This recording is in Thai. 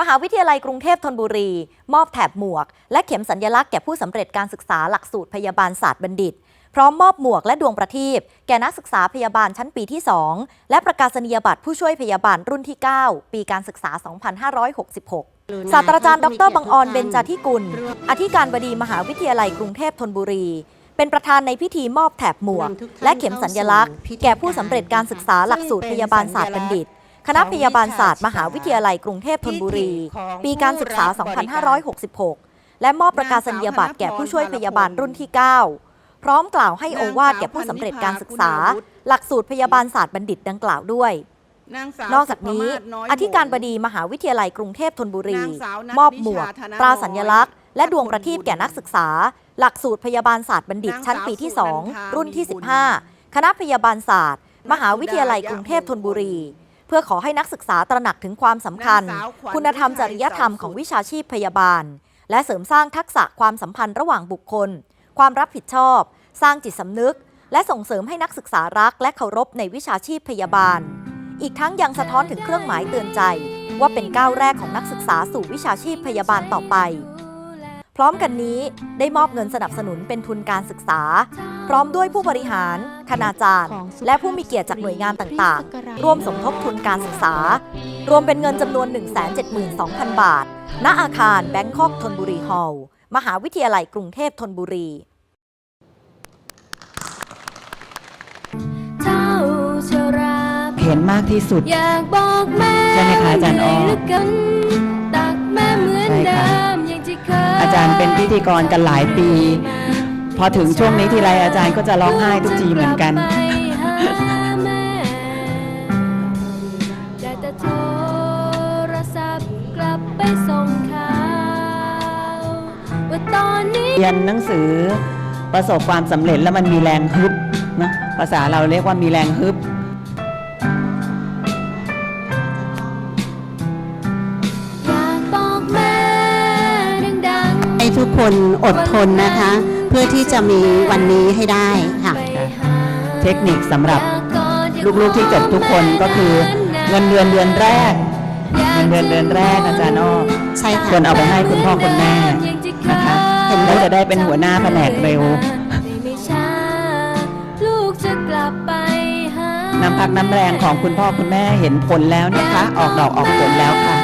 มหาวิทยาลัยกรุงเทพธนบุรี มอบแถบหมวก และเข็มสัญลักษณ์แก่ผู้สำเร็จการศึกษาหลักสูตรพยาบาลศาสตร์บัณฑิต พร้อมมอบหมวกและดวงประทีปแก่นักศึกษาพยาบาลชั้นปีที่ 2 และประกาศนียบัตรผู้ช่วยพยาบาลรุ่นที่ 9 ปีการศึกษา 2566ศาสตราจารย์ดรบังออนเบญจาธิกุล อธิการบดีมหาวิทยาลัยกรุงเทพธนบุรี เป็นประธานในพิธีมอบแถบหมวก และเข็มสัญลักษณ์ แก่ผู้สำเร็จการศึกษาหลักสูตรพยาบาลศาสตร์บัณฑิต คณะพยาบาลศาสตร์มหาวิทยาลัยกรุงเทพธนบุรี ปีการศึกษา 2566 และมอบประกาศนียบัตรแก่ผู้ช่วยพยาบาลรุ่นที่ 9 พร้อมกล่าวให้โอวาทแก่ผู้สำเร็จการศึกษา หลักสูตรพยาบาลศาสตร์บัณฑิตดังกล่าวด้วย นอกจากนี้อธิการบดีมหาวิทยาลัยกรุงเทพธนบุรี มอบหมวกตราสัญลักษณ์ และดวงประทีปแก่นักศึกษา หลักสูตรพยาบาลศาสตร์บัณฑิตชั้นปีที่ 2 รุ่นที่ 15 คณะพยาบาลศาสตร์ มหาวิทยาลัยกรุงเทพธนบุรีเพื่อขอให้นักศึกษาตระหนักถึงความสำคัญ คุณธรรมจริยธรรมของวิชาชีพพยาบาล และเสริมสร้างทักษะความสัมพันธ์ระหว่างบุคคล ความรับผิดชอบ สร้างจิตสำนึก และส่งเสริมให้นักศึกษารัก และเคารพในวิชาชีพพยาบาล อีกทั้งยังสะท้อนถึงเครื่องหมายเตือนใจ ว่าเป็นก้าวแรกของนักศึกษาสู่วิชาชีพพยาบาลต่อไป พร้อมกันนี้ได้มอบเงินสนับสนุนเป็นทุนการศึกษา พร้อมด้วยผู้บริหาร คณาจารย์ และผู้มีเกียรติจากหน่วยงานต่างๆ ร่วมสมทบทุนการศึกษา รวมเป็นเงินจำนวน 172,000 บาท ณ อาคารแบงคอกธนบุรีฮอลล์มหาวิทยาลัยกรุงเทพธนบุรีเท่าชราเห็นมากที่สุด อยากบอกแม่ใช่ไหมคะอาจารย์อ้อ พิธีกรกันหลายปี พอถึงช่วงนี้ทีไรอาจารย์ก็จะร้องไห้ทุกทีเหมือนกันลูจะลับไปหาแม่ได้แต่โทรศัพท์กลับไปส่งข่าวว่าตอนนี้เรียนหนังสือประสบความสำเร็จแล้วมันมีแรงฮึบนะภาษาเราเรียกว่ามีแรงฮึบ คนอดทนนะคะ เพื่อที่จะมีวันนี้ให้ได้ค่ะ เทคนิคสำหรับลูกๆที่จบทุกคนก็คือเงินเดือนเดือนแรกเงินเดือนเดือนแรกอาจารย์อ้อใช่คค่ะวรเอาไปให้คุณพ่อคุณแม่นะคะแล้วจะได้เป็นหัวหน้าแผนกเร็วไม่ช้าลูกจะกลับไปหาน้ำพักน้ำแรงของคุณพ่อคุณแม่เห็นผลแล้วนะคะ ออกดอกออกผลแล้วค่ะ